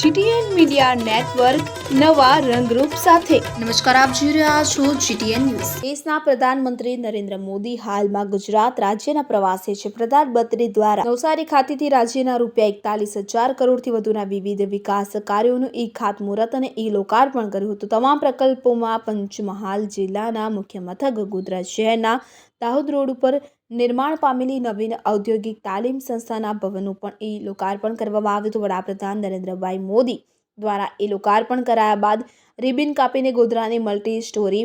GTN media network નવા રંગરૂપ સાથે. નમસ્કાર આપ જોઈ રહ્યા છો જીટીએન ન્યૂઝ. દેશના પ્રધાનમંત્રી નરેન્દ્ર મોદી હાલમાં ગુજરાત રાજ્યના પ્રવાસે છે. પ્રધાનમંત્રી દ્વારા નવસારી ખાતેથી રાજ્યના રૂપિયા એકતાલીસ હજાર કરોડથી વધુના વિવિધ વિકાસ કાર્યોનું ઈ ખાતમુહૂર્ત અને ઈ લોકાર્પણ કર્યું હતું. તમામ પ્રકલ્પોમાં પંચમહાલ જિલ્લાના મુખ્ય મથક ગોધરા શહેરના દાહોદ રોડ ઉપર નિર્માણ પામેલી નવીન ઔદ્યોગિક તાલીમ સંસ્થાના ભવનનું પણ એ લોકાર્પણ કરવામાં આવ્યું હતું. વડાપ્રધાન નરેન્દ્રભાઈ મોદી દ્વારા એ લોકાર્પણ કરાયા બાદ રિબિન કાપીને ગોધરાની મલ્ટી સ્ટોરી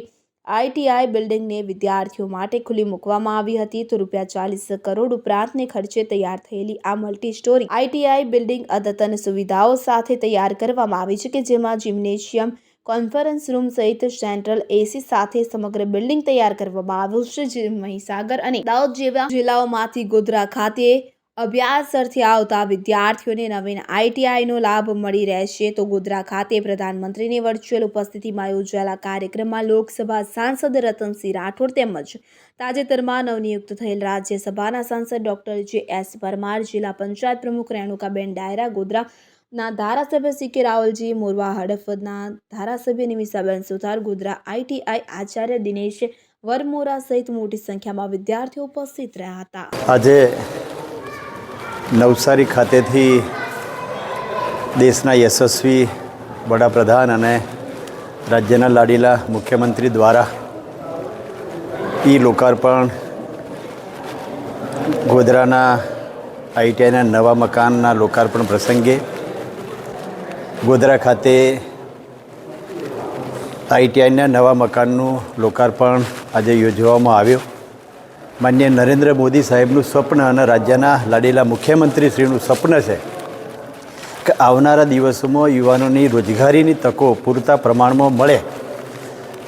આઈટીઆઈ બિલ્ડિંગને વિદ્યાર્થીઓ માટે ખુલ્લી મૂકવામાં આવી હતી. તો રૂપિયા ચાલીસ કરોડ ઉપરાંતને ખર્ચે તૈયાર થયેલી આ મલ્ટી સ્ટોરી આઈટીઆઈ બિલ્ડિંગ અદ્યતન સુવિધાઓ સાથે તૈયાર કરવામાં આવી છે કે જેમાં જિમ્નેશિયમ કોન્ફરન્સ રૂમ સહિત સેન્ટ્રલ એસી સાથે સમગ્ર બિલ્ડિંગ તૈયાર કરવામાં આવ્યું છે, જે મહીસાગર અને દાહોદ જેવા જિલ્લાઓમાંથી ગોધરા ખાતે અભ્યાસ અર્થે આવતા વિદ્યાર્થીઓને નવીન આઈટીઆઈનો લાભ મળી રહેશે. તો ગોધરા ખાતે પ્રધાનમંત્રીની વર્ચ્યુઅલ ઉપસ્થિતિમાં યોજાયેલા કાર્યક્રમમાં લોકસભા સાંસદ રતનસિંહ રાઠોડ તેમજ તાજેતરમાં નવનિયુક્ત થયેલ રાજ્યસભાના સાંસદ ડોક્ટર જે એસ પરમાર, જિલ્લા પંચાયત પ્રમુખ રેણુકાબેન ડાયરા, ગોધરા ના ધારાસભ્ય સી કે રાવલજી, મોરવા, હડફના ધારાસભ્ય નિમિષાબેન સુથાર ગોધરા આઈટીઆઈ આચાર્ય દિનેશ વરમોરા સહિત મોટી સંખ્યામાં વિદ્યાર્થીઓ ઉપસ્થિત રહ્યા હતા. આજે નવસારી ખાતેથી દેશના યશસ્વી વડાપ્રધાન અને રાજ્યના લાડીલા મુખ્યમંત્રી દ્વારા ઈ લોકાર્પણ ગોધરાના આઈટીઆઈના નવા મકાનના લોકાર્પણ પ્રસંગે ગોધરા ખાતે આઈટીઆઈના નવા મકાનનું લોકાર્પણ આજે યોજવામાં આવ્યું. માન્ય નરેન્દ્ર મોદી સાહેબનું સ્વપ્ન અને રાજ્યના લાડીલા મુખ્યમંત્રીશ્રીનું સ્વપ્ન છે કે આવનારા દિવસોમાં યુવાનોની રોજગારીની તકો પૂરતા પ્રમાણમાં મળે.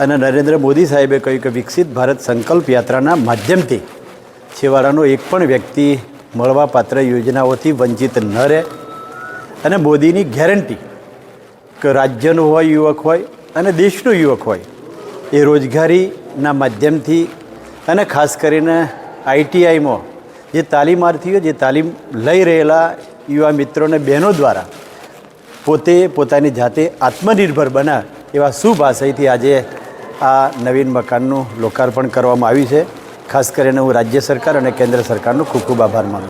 અને નરેન્દ્ર મોદી સાહેબે કહ્યું કે વિકસિત ભારત સંકલ્પ યાત્રાના માધ્યમથી છેવાડાનો એક પણ વ્યક્તિ મળવાપાત્ર યોજનાઓથી વંચિત ન રહે. અને મોદીની ગેરંટી રાજ્યનો હોય, યુવક હોય અને દેશનો યુવક હોય, એ રોજગારીના માધ્યમથી અને ખાસ કરીને આઈટીઆઈમાં જે તાલીમાર્થીઓ જે તાલીમ લઈ રહેલા યુવા મિત્રોને બહેનો દ્વારા પોતે પોતાની જાતે આત્મનિર્ભર બના એવા શુભ આશયથી આજે આ નવીન મકાનનું લોકાર્પણ કરવામાં આવ્યું છે. ખાસ કરીને હું રાજ્ય સરકાર અને કેન્દ્ર સરકારનો ખૂબ ખૂબ આભાર માનું